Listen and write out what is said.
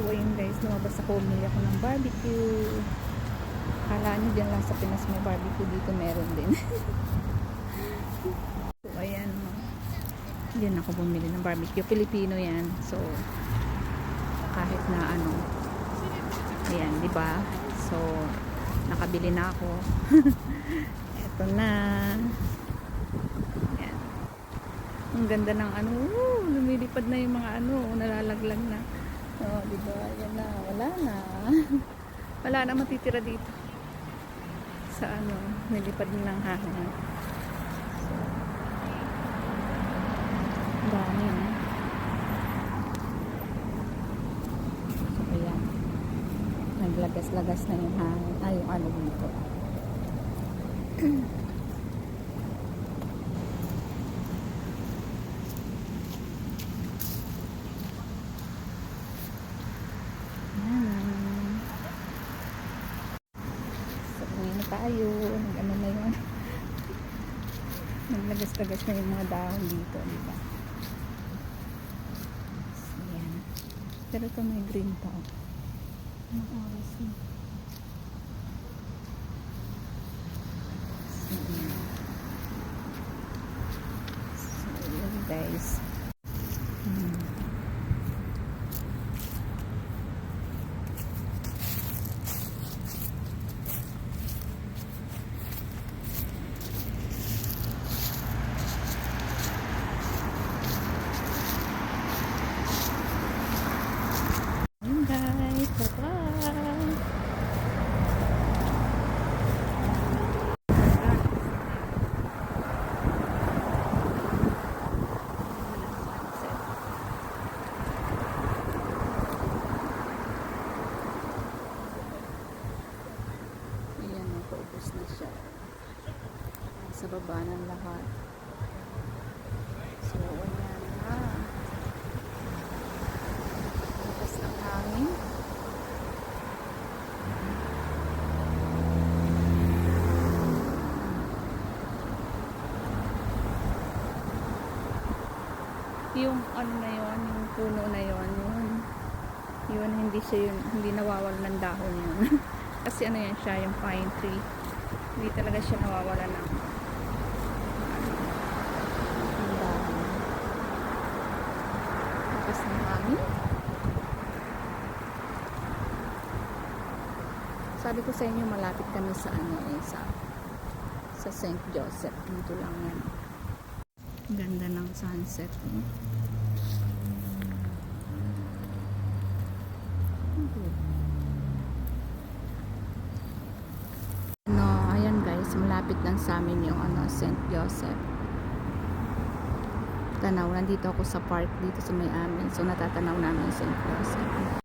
So, ayun guys, lumabas ako, bumili ako ng barbecue. Kala nyo dyan lang sa Pinas may barbecue, dito meron din. so, ayan. Diyan ako bumili ng barbecue. Pilipino yan. So, kahit na ano. Ayan, di ba? So, nakabili na ako. Eto na. Ayan. Ang ganda ng ano, lumilipad na yung mga ano, nalalaglag na. Oh, di ba? Ayan na, wala na. wala na matitira dito. Sa ano, nilipad na ng hangin. Dami, no? So, ayan. Naglagas-lagas na yung hangin. Ay, yung ano dito. Ayan. So, uwi na tayo. Nag-ano na yun. Naglagas-lagas na yung mga dahon dito, di ba? So, ayan. Pero ito may green pa. oh. Anong oras na? So, ayan. So, ayan guys. Hmm. Ayan guys, bye-bye! Ayan, oh, paubos na siya. Sa baba ng lahat. So, ayan na. Lakas ng hangin. Yung ano na yon, yung puno na yon, yun. Yun, hindi siya yun, hindi nawawala ng dahon yun. Kasi ano yan siya, yung pine tree. Hindi talaga siya nawawala ng dahon. Lakas ng hangin. Sabi ko sa inyo, malapit kami sa ano eh, sa sa St. Joseph. Dito lang yan. Ganda ng sunset. Eh. Ano, ayan guys, malapit lang sa amin yung ano, St. Joseph. Tanaw, nandito ako sa park dito sa may amin. So, natatanaw namin St. Joseph.